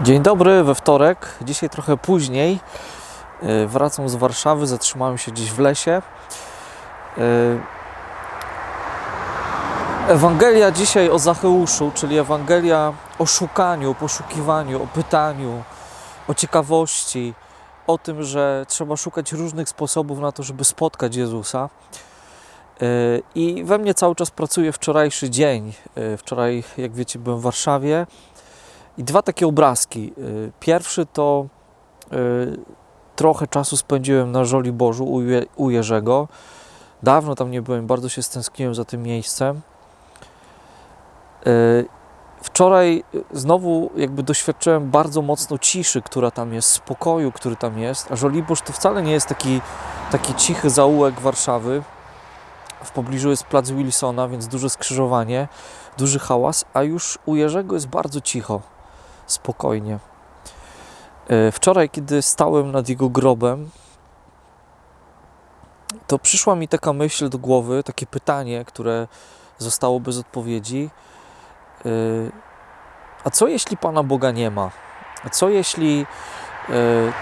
Dzień dobry, we wtorek, dzisiaj trochę później. Yy, Wracam z Warszawy, zatrzymałem się gdzieś w lesie. Yy, Ewangelia dzisiaj o Zacheuszu, czyli Ewangelia o szukaniu, o poszukiwaniu, o pytaniu, o ciekawości, o tym, że trzeba szukać różnych sposobów na to, żeby spotkać Jezusa. Yy, I we mnie cały czas pracuje wczorajszy dzień. Wczoraj, jak wiecie, byłem w Warszawie. I dwa takie obrazki. Y, Pierwszy to y, trochę czasu spędziłem na Żoli Bożu u, Je- u Jerzego. Dawno tam nie byłem, bardzo się stęskniłem za tym miejscem. Y, Wczoraj znowu jakby doświadczyłem bardzo mocno ciszy, która tam jest, spokoju, który tam jest. A Żoliborz to wcale nie jest taki, taki cichy zaułek Warszawy. W pobliżu jest plac Wilsona, więc duże skrzyżowanie, duży hałas, a już u Jerzego jest bardzo cicho spokojnie. E, Wczoraj, kiedy stałem nad jego grobem, to przyszła mi taka myśl do głowy, takie pytanie, które zostało bez odpowiedzi. E, A co jeśli Pana Boga nie ma? A co jeśli e,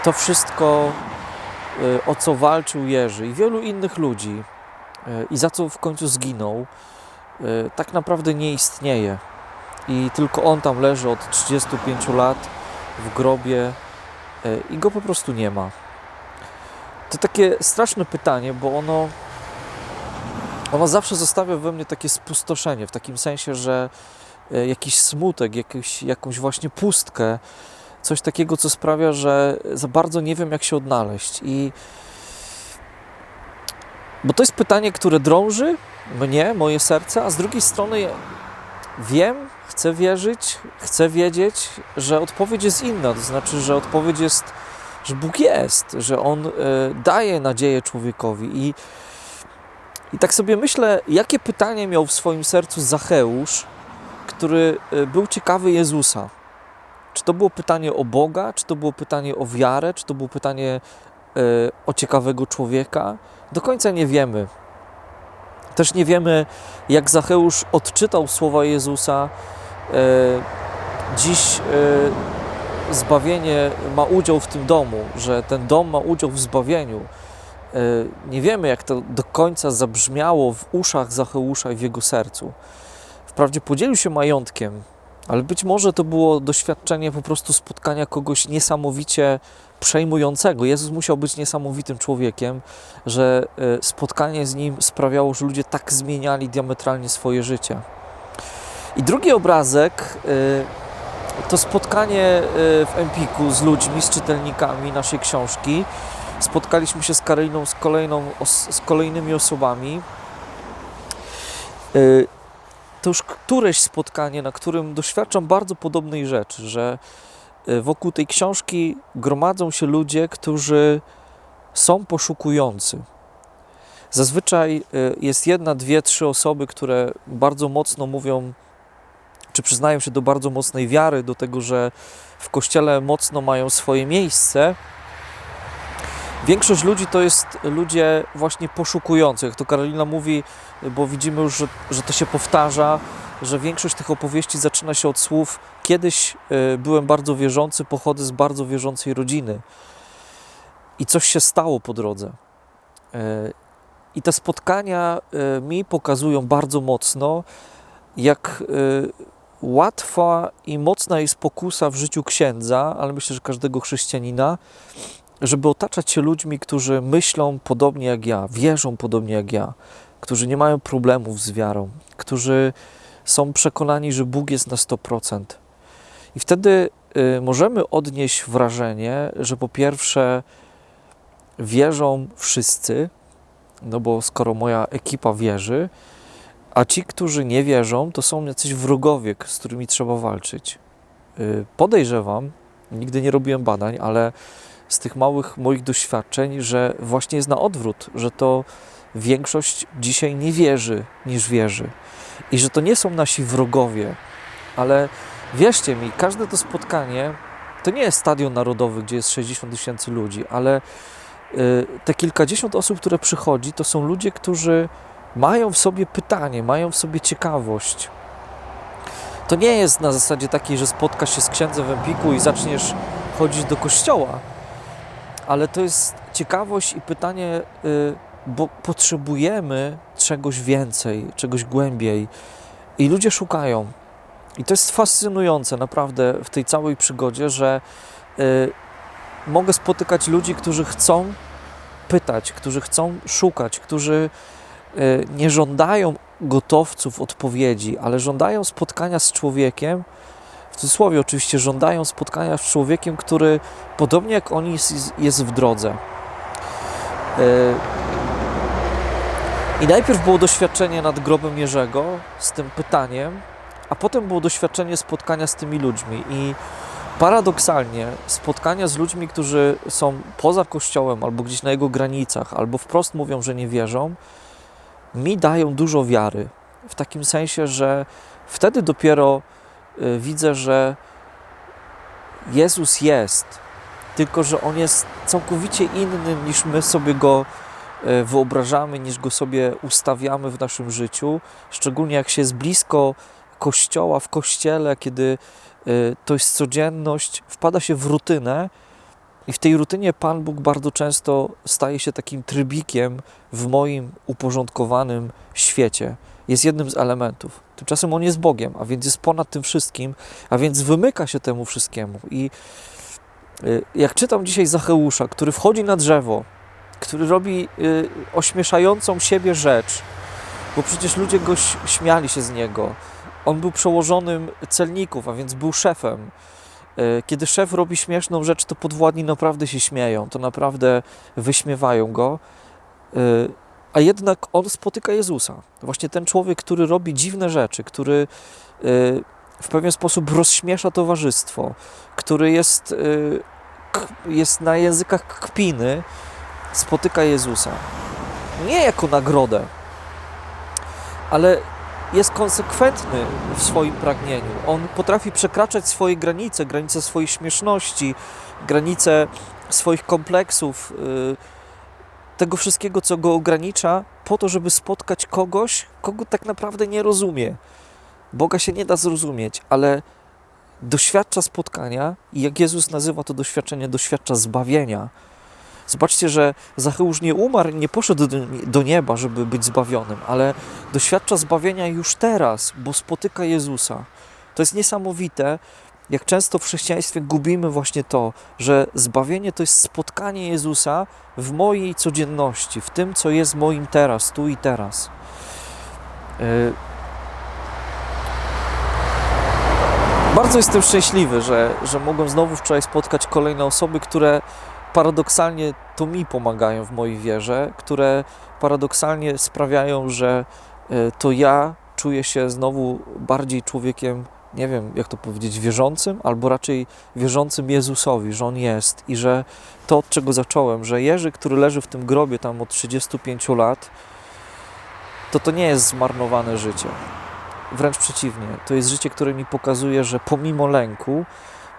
to wszystko, o co walczył Jerzy i wielu innych ludzi, i za co w końcu zginął, tak naprawdę nie istnieje? I tylko on tam leży od 35 lat w grobie e, i go po prostu nie ma. To takie straszne pytanie, bo ono, ono zawsze zostawia we mnie takie spustoszenie, w takim sensie, że e, jakiś smutek, jakiś, jakąś właśnie pustkę, coś takiego, co sprawia, że za bardzo nie wiem, jak się odnaleźć. I bo to jest pytanie, które drąży mnie, moje serce, a z drugiej strony wiem, chcę wierzyć, chcę wiedzieć, że odpowiedź jest inna. To znaczy, że odpowiedź jest, że Bóg jest, że On e, daje nadzieję człowiekowi. I, I tak sobie myślę, jakie pytanie miał w swoim sercu Zacheusz, który e, był ciekawy Jezusa. Czy to było pytanie o Boga, czy to było pytanie o wiarę, czy to było pytanie e, o ciekawego człowieka? Do końca nie wiemy. Też nie wiemy, jak Zacheusz odczytał słowa Jezusa. E, Dziś e, zbawienie ma udział w tym domu, że ten dom ma udział w zbawieniu. E, Nie wiemy, jak to do końca zabrzmiało w uszach Zacheusza i w jego sercu. Wprawdzie podzielił się majątkiem, ale być może to było doświadczenie po prostu spotkania kogoś niesamowicie przejmującego. Jezus musiał być niesamowitym człowiekiem, że e, spotkanie z nim sprawiało, że ludzie tak zmieniali diametralnie swoje życie. I drugi obrazek e, to spotkanie e, w Empiku z ludźmi, z czytelnikami naszej książki. Spotkaliśmy się z Karoliną, z, kolejną, z kolejnymi osobami. E, To już któreś spotkanie, na którym doświadczam bardzo podobnej rzeczy, że e, wokół tej książki gromadzą się ludzie, którzy są poszukujący. Zazwyczaj y, jest jedna, dwie, trzy osoby, które bardzo mocno mówią, czy przyznają się do bardzo mocnej wiary, do tego, że w kościele mocno mają swoje miejsce. Większość ludzi to jest ludzie właśnie poszukujący. Jak to Karolina mówi, bo widzimy już, że, że to się powtarza, że większość tych opowieści zaczyna się od słów: Kiedyś y, byłem bardzo wierzący, pochodzę z bardzo wierzącej rodziny. I coś się stało po drodze. E, I te spotkania e, mi pokazują bardzo mocno, jak e, łatwa i mocna jest pokusa w życiu księdza, ale myślę, że każdego chrześcijanina, żeby otaczać się ludźmi, którzy myślą podobnie jak ja, wierzą podobnie jak ja, którzy nie mają problemów z wiarą, którzy są przekonani, że Bóg jest na 100%. I wtedy e, możemy odnieść wrażenie, że po pierwsze, wierzą wszyscy, no bo skoro moja ekipa wierzy, a ci, którzy nie wierzą, to są jacyś wrogowie, z którymi trzeba walczyć. Y, Podejrzewam, nigdy nie robiłem badań, ale z tych małych moich doświadczeń, że właśnie jest na odwrót, że to większość dzisiaj nie wierzy niż wierzy. I że to nie są nasi wrogowie, ale wierzcie mi, każde to spotkanie to nie jest stadion narodowy, gdzie jest 60 tysięcy ludzi, ale y, te kilkadziesiąt osób, które przychodzi, to są ludzie, którzy mają w sobie pytanie, mają w sobie ciekawość. To nie jest na zasadzie takiej, że spotkasz się z księdzem w Empiku i zaczniesz chodzić do kościoła, ale to jest ciekawość i pytanie, y, bo potrzebujemy czegoś więcej, czegoś głębiej i ludzie szukają. I to jest fascynujące naprawdę w tej całej przygodzie, że y, mogę spotykać ludzi, którzy chcą pytać, którzy chcą szukać, którzy y, nie żądają gotowców odpowiedzi, ale żądają spotkania z człowiekiem, w cudzysłowie oczywiście, żądają spotkania z człowiekiem, który podobnie jak oni jest, w drodze. Y, I najpierw było doświadczenie nad grobem Jerzego z tym pytaniem, a potem było doświadczenie spotkania z tymi ludźmi. I paradoksalnie spotkania z ludźmi, którzy są poza kościołem albo gdzieś na jego granicach, albo wprost mówią, że nie wierzą, mi dają dużo wiary. W takim sensie, że wtedy dopiero widzę, że Jezus jest, tylko że on jest całkowicie innym niż my sobie go y, wyobrażamy, niż go sobie ustawiamy w naszym życiu. Szczególnie jak się jest blisko kościoła, w kościele, kiedy y, to jest codzienność, wpada się w rutynę. I w tej rutynie Pan Bóg bardzo często staje się takim trybikiem w moim uporządkowanym świecie. Jest jednym z elementów. Tymczasem On jest Bogiem, a więc jest ponad tym wszystkim, a więc wymyka się temu wszystkiemu. I y, jak czytam dzisiaj Zacheusza, który wchodzi na drzewo, który robi y, ośmieszającą siebie rzecz, bo przecież ludzie go śmiali się z niego. On był przełożonym celników, a więc był szefem. E, Kiedy szef robi śmieszną rzecz, to podwładni naprawdę się śmieją, to naprawdę wyśmiewają go. E, A jednak on spotyka Jezusa. Właśnie ten człowiek, który robi dziwne rzeczy, który e, w pewien sposób rozśmiesza towarzystwo, który jest, jest na językach kpiny, spotyka Jezusa. Nie jako nagrodę, ale jest konsekwentny w swoim pragnieniu. On potrafi przekraczać swoje granice, granice swojej śmieszności, granice swoich kompleksów, y, tego wszystkiego, co go ogranicza, po to, żeby spotkać kogoś, kogo tak naprawdę nie rozumie. Boga się nie da zrozumieć, ale doświadcza spotkania i jak Jezus nazywa to doświadczenie, doświadcza zbawienia. Zobaczcie, że Zacheusz nie umarł, nie poszedł do- nieba, żeby być zbawionym, ale doświadcza zbawienia już teraz, bo spotyka Jezusa. To jest niesamowite, jak często w chrześcijaństwie gubimy właśnie to, że zbawienie to jest spotkanie Jezusa w mojej codzienności, w tym, co jest moim teraz, tu i teraz. Yy. Bardzo jestem szczęśliwy, że, że mogłem znowu wczoraj spotkać kolejne osoby, które paradoksalnie to mi pomagają w mojej wierze, które paradoksalnie sprawiają, że y, to ja czuję się znowu bardziej człowiekiem, nie wiem jak to powiedzieć, wierzącym, albo raczej wierzącym Jezusowi, że On jest i że to, od czego zacząłem, że Jerzy, który leży w tym grobie tam od 35 lat, to to nie jest zmarnowane życie. Wręcz przeciwnie, to jest życie, które mi pokazuje, że pomimo lęku,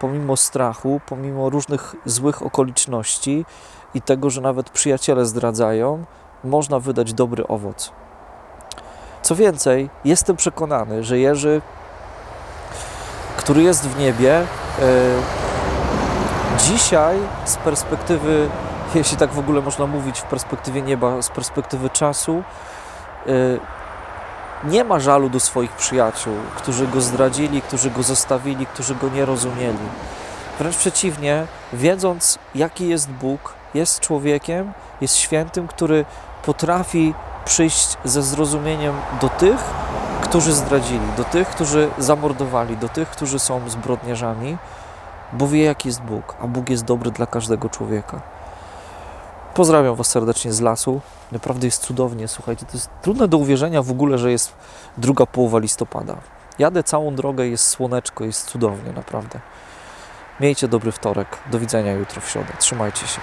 pomimo strachu, pomimo różnych złych okoliczności i tego, że nawet przyjaciele zdradzają, można wydać dobry owoc. Co więcej, jestem przekonany, że Jerzy, który jest w niebie, e, dzisiaj z perspektywy, jeśli tak w ogóle można mówić, w perspektywie nieba, z perspektywy czasu, e, nie ma żalu do swoich przyjaciół, którzy go zdradzili, którzy go zostawili, którzy go nie rozumieli. Wręcz przeciwnie, wiedząc, jaki jest Bóg, jest człowiekiem, jest świętym, który potrafi przyjść ze zrozumieniem do tych, którzy zdradzili, do tych, którzy zamordowali, do tych, którzy są zbrodniarzami, bo wie, jaki jest Bóg, a Bóg jest dobry dla każdego człowieka. Pozdrawiam Was serdecznie z lasu. Naprawdę jest cudownie. Słuchajcie, to jest trudne do uwierzenia w ogóle, że jest druga połowa listopada. Jadę całą drogę, jest słoneczko, jest cudownie, naprawdę. Miejcie dobry wtorek. Do widzenia jutro w środę. Trzymajcie się.